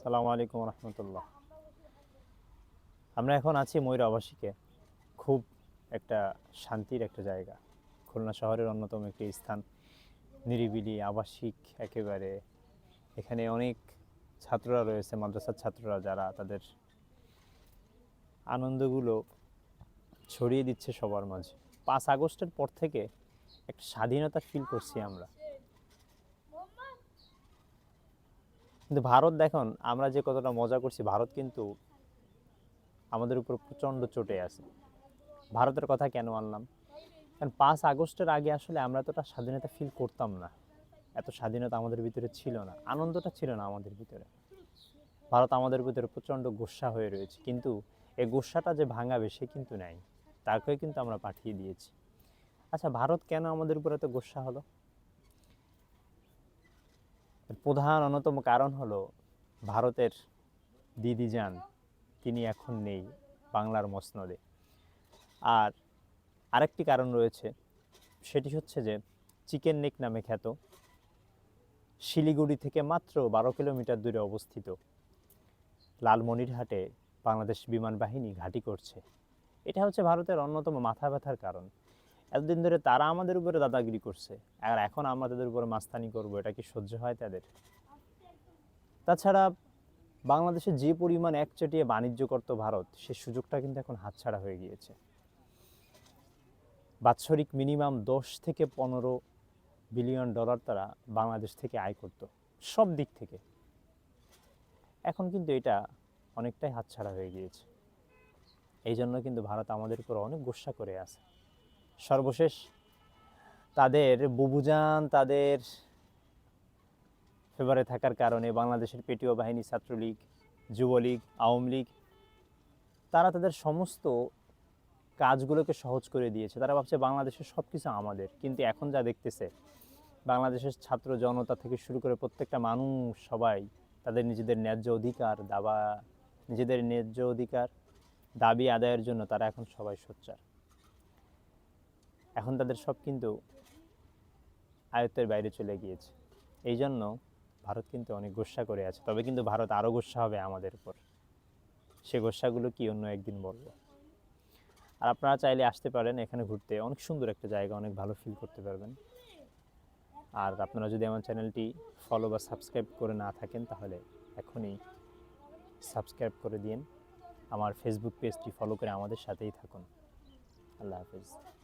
সালামু আলাইকুম রহমতুল্লাহ। আমরা এখন আছি ময়ূর আবাসিকে খুব একটা শান্তির একটা জায়গা। খুলনা শহরের অন্যতম একটি স্থান। নিরিবিলি, আবাসিক, একেবারে এখানে অনেক ছাত্ররা রয়েছে, মাদ্রাসার ছাত্ররা যারা তাদের আনন্দগুলো ছড়িয়ে দিচ্ছে সবার মাঝে। পাঁচ আগস্টের পর থেকে একটা স্বাধীনতা ফিল করছি আমরা। কিন্তু ভারত দেখুন, আমরা যে কতটা মজা করছি, ভারত কিন্তু আমাদের উপর প্রচণ্ড চটে আছে। ভারতের কথা কেন আনলাম? কারণ পাঁচ আগস্টের আগে আসলে আমরা এতটা স্বাধীনতা ফিল করতাম না। এত স্বাধীনতা আমাদের ভিতরে ছিল না। আনন্দটা ছিল না আমাদের ভিতরে। ভারত আমাদের ভিতরে প্রচণ্ড গোসা হয়ে রয়েছে। কিন্তু এই গোসাটা যে ভাঙাবে সে কিন্তু নাই। তাকে কিন্তু আমরা পাঠিয়ে দিয়েছি। আচ্ছা ভারত কেন আমাদের উপর এত গোসা হলো? প্রধান অন্যতম কারণ হলো ভারতের দিদি যান তিনি এখন নেই বাংলার মসনদে। আর আরেকটি কারণ রয়েছে, সেটি হচ্ছে যে চিকেন নেক নামে খ্যাত, শিলিগুড়ি থেকে মাত্র বারো কিলোমিটার দূরে অবস্থিত লালমনিরহাটে বাংলাদেশ বিমান বাহিনী ঘাঁটি করছে। এটা হচ্ছে ভারতের অন্যতম মাথা ব্যথার কারণ। এতদিন ধরে তারা আমাদের উপরে দাদাগিরি করছে। আর এখন আমরা তাদের উপরে মাস্তানি করব, এটা কি সহ্য হয় তাদের? তাছাড়া বাংলাদেশে যে পরিমাণ একচেটিয়ে বাণিজ্য করত ভারত, সে সুযোগটা কিন্তু এখন হাতছাড়া হয়ে গিয়েছে। বাৎসরিক মিনিমাম দশ থেকে পনেরো বিলিয়ন ডলার তারা বাংলাদেশ থেকে আয় করত, সব দিক থেকে। এখন কিন্তু এটা অনেকটাই হাতছাড়া হয়ে গিয়েছে। এই জন্য কিন্তু ভারত আমাদের উপর অনেক গোসা করে আছে। সর্বশেষ। তাদের বুবুজান তাদের ফেভারে থাকার কারণে বাংলাদেশের পেটিও বাহিনী, ছাত্রলীগ, যুবলীগ, আওয়ামী লীগ, তারা তাদের সমস্ত কাজগুলোকে সহজ করে দিয়েছে। তারা ভাবছে, বাংলাদেশের সব কিছু আমাদের। কিন্তু এখন যা দেখতেছে, বাংলাদেশের ছাত্র জনতা থেকে শুরু করে প্রত্যেকটা মানুষ, সবাই তাদের নিজেদের ন্যায্য অধিকার, দাবা, নিজেদের ন্যায্য অধিকার, দাবি আদায়ের জন্য তারা এখন সবাই সোচ্চার। এখন তাদের সব কিন্তু আয়ত্তের বাইরে চলে গিয়েছে। এই জন্য ভারত কিন্তু অনেক গোসা করে আছে। তবে কিন্তু ভারত আরও গোসা হবে আমাদের উপর। সে গোসাগুলো কি অন্য একদিন বলব। আর আপনারা চাইলে আসতে পারেন এখানে ঘুরতে। অনেক সুন্দর একটা জায়গা, অনেক ভালো ফিল করতে পারবেন। আর আপনারা যদি আমার চ্যানেলটি ফলো বা সাবস্ক্রাইব করে না থাকেন, তাহলে এখনই সাবস্ক্রাইব করে দিন। আমার ফেসবুক পেজটি ফলো করে আমাদের সাথেই থাকুন। আল্লাহ হাফিজ।